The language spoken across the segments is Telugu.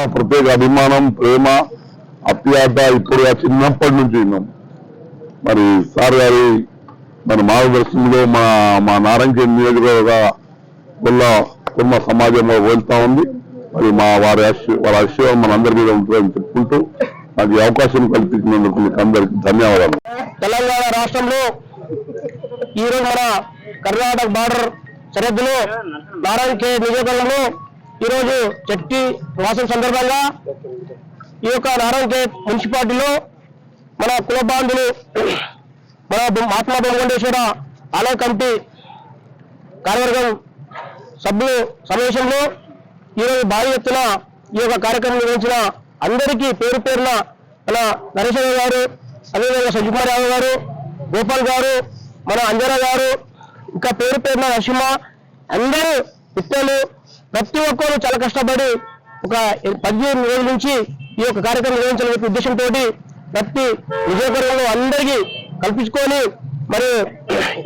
మా ప్రత్యేక అభిమానం ప్రేమ అప్యాత ఇప్పుడు చిన్నప్పటి నుంచి విన్నాం. మరి సార్ గారి మన మార్గదర్శనంలో మా మా నారాయణ నియోజకవర్గ వల్ల కుటుంబ సమాజంలో వెళ్తా ఉంది. మరి మా వారి ఆశ- వారి ఆశీర్వాదం మన అందరి మీద ఉంటుందని చెప్పుకుంటూ నాకు అవకాశం కల్పించినందుకు మీకు అందరికి ధన్యవాదాలు. తెలంగాణ రాష్ట్రంలో ఈరోజు మన కర్ణాటక బార్డర్ సరిహద్దులో నారాయణ కే నియోజకవర్గంలో ఈరోజు చెట్టి మాసం సందర్భంగా ఈ యొక్క నారాయణ మున్సిపాలిటీలో మన కుల బాంధులు మన మహాత్మా బొమ్మగొండేశ్వర ఆలయ కమిటీ కార్యవర్గం సభ్యులు సమావేశంలో ఈరోజు భారీ ఎత్తున ఈ యొక్క కార్యక్రమం నిర్వహించిన అందరికీ పేరు పేరున మన నరేష్ గారు అదేవిధంగా సజ్జుకుమార్ యాదవ్ గారు గోపాల్ గారు మన అంజనా గారు ఇంకా పేరు పేరున నరసింహ అందరూ పిల్లలు ప్రతి ఒక్కరు చాలా కష్టపడి ఒక పదిహేను రోజుల నుంచి ఈ యొక్క కార్యక్రమం నిర్వహించాలనే ఉద్దేశంతో ప్రతి నియోజకవర్గంలో అందరికీ కల్పించుకొని మరి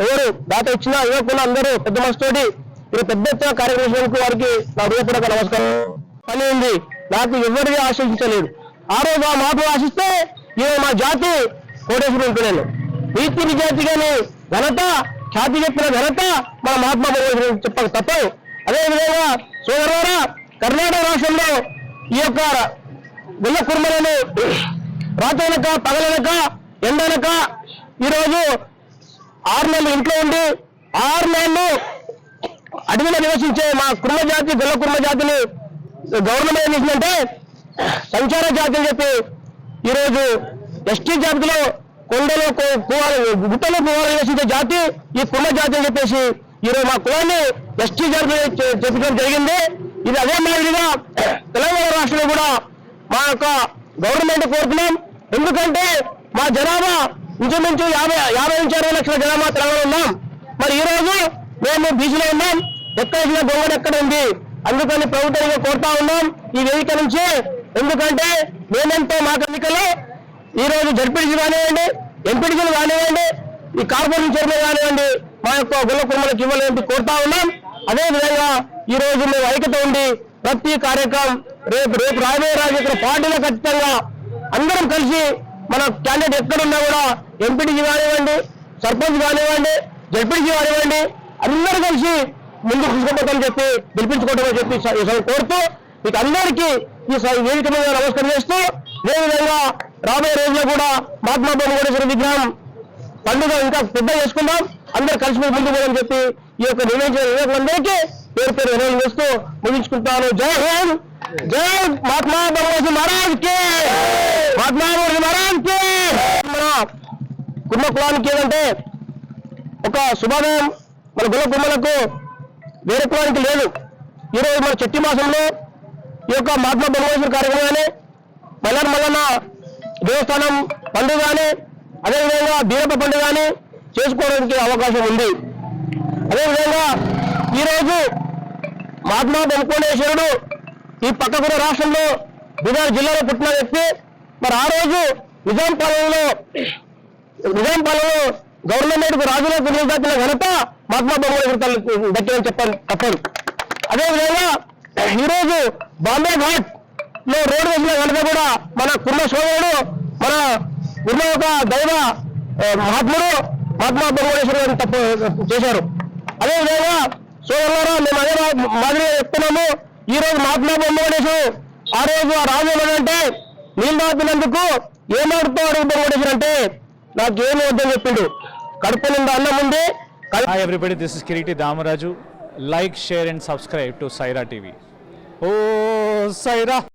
ఎవరు దాత ఇచ్చినా ఇవ్వకుండా అందరూ పెద్ద మనసుతోటి మీరు పెద్ద ఎత్తున కార్యక్రమానికి వారికి నా హృదయపూర్వక నమస్కారం. పని ఉంది. నాకు ఎవరిది ఆశించలేదు. ఆ రోజు ఆ మాట ఆశిస్తే ఈరోజు మా జాతి కోటేశ్వరం ఉంటున్నాను నీతి నిజాతిగాని ఘనత ఖ్యాతి చెప్పిన ఘనత మన మహాత్మా చెప్పక తప్పదు. అదేవిధంగా సోదరులారా కర్ణాటక రాష్ట్రంలో ఈ యొక్క వెల్ల కుర్మలను రాత్రనక పగలనక ఎండనక ఈరోజు ఆరు నెలలు ఇంట్లో ఉండి ఆరు నెలలు అడవిలో నివసించే మా కుర్మ జాతి గొల్ల కుర్మ జాతిని గవర్నమెంట్ ఏం చేసిందంటే సంచార జాతి అని చెప్పి ఈరోజు ఎస్టీ జాతిలో కొండలో కో- గుట్టలో నివసించే జాతి ఈ కుర్మ జాతి అని చెప్పేసి ఈరోజు మా కులాన్ని ఎస్టీ జాతి చె- చెప్పడం జరిగింది. ఇది అదే మాదిరిగా తెలంగాణ రాష్ట్రంలో కూడా మా యొక్క గవర్నమెంట్ కోరుతున్నాం. ఎందుకంటే మా జనాభా ఇంచుమించు యాభై యాభై నుంచి అరవై లక్షల జనాభా తెలంగాణ ఉన్నాం. మరి ఈ రోజు మేము బీసీలో ఉన్నాం. ఎక్కడ ఇచ్చిన దొంగడు ఎక్కడ ఉంది? అందుకని ప్రభుత్వం కోరుతా ఉన్నాం. ఈ వేదిక నుంచి ఎందుకంటే మేమెంతో మా ఎన్నికల్లో ఈ రోజు జడ్పీడీసీ కానివ్వండి ఎంపీడీసీలు కానివ్వండి ఈ కార్పొరేషన్ చైర్మన్ కానివ్వండి మా యొక్క గుల్ల కుమ్మలకు ఇవ్వాలని కోరుతా ఉన్నాం. అదే విధంగా ఈ రోజు మేము ఐక్యత ఉండి ప్రతి కార్యక్రమం రేపు రేపు రాబోయే రాజు ఇక్కడ పార్టీలో ఖచ్చితంగా అందరం కలిసి మన క్యాండిడేట్ ఎక్కడున్నా కూడా ఎంపీటీసీ కానివ్వండి సర్పంచ్ కానివ్వండి జడ్పీటీసీ కానివ్వండి అందరూ కలిసి ముందుకు తీసుకుపోతామని చెప్పి గెలిపించుకోవటమని చెప్పి కోరుతూ మీకు అందరికీ ఈ వేదిక మీద నమస్కారం చేస్తూ అదేవిధంగా రాబోయే రోజుల్లో కూడా మహాత్మా గాంధీ విగ్రహం పండుగ ఇంకా పెద్ద చేసుకుందాం. అందరు కలిసి ముందుకు పోదని చెప్పి ఈ యొక్క నిర్ణయించిన నిర్ణయాలందరికీ పేరు పేరు నిర్ణయం చేస్తూ ముగించుకుంటాను. జై హింద్! జై మహాత్మా బొమ్మగోసి మహారాజ్ కే మహాత్మా బొమ్మగోసి మహారాజ్ కే! మన కుటుంబ కులానికి ఏంటంటే ఒక శుభోదయం మన గుల కుమ్మలకు వేరే కులానికి లేదు. ఈరోజు మన చెట్టి మాసంలో ఈ యొక్క మహాత్మా బొమ్మగోశ్వర కార్యక్రమం కానీ మల్లన్న మల్లన్న దేవస్థానం పండుగ కానీ అదేవిధంగా బీరప్ప పండుగ కానీ చేసుకోవడానికి అవకాశం ఉంది. అదేవిధంగా ఈరోజు మహాత్మా బొమ్మకోటేశ్వరుడు ఈ పక్కకున్న రాష్ట్రంలో బీహార్ జిల్లాలో పుట్టిన వ్యక్తి. మరి ఆ రోజు నిజాం పాలనలో నిజాం పాలనలో గవర్నమెంట్కు రాజులకు కుదిరిదాచిన ఘనత మహాత్మా బొమ్మకోటేశ్వరు దక్కిందని చెప్పాలి తప్పదు అదేవిధంగా ఈరోజు బాంబే ఘాట్లో రోడ్డు వేసిన ఘనత కూడా మన కుర్మ సోదరుడు మన కుర్మ ఒక దైవ మహాత్ముడు మహాత్మా బొమ్మేశ్వర గారు తప్పు చేశారు. అదేవిధంగా సోదరులారా మేము అదే మా- మాదిరిగా చెప్తున్నాము. ఈ రోజు మహాత్మా బొమ్మేశ్వరు ఆ రోజు ఆ రాజు ఏమనంటే నీళ్ళు తాపినందుకు ఏమాడుతాడు బొమ్మేశ్వరు అంటే నాకేమి వద్దని చెప్పిండు. కడుపు నిండా అన్నం ఉంది. కడుపు Hi everybody, this is Kiriti Damaraju. Like, share and subscribe to Saira TV. Oh,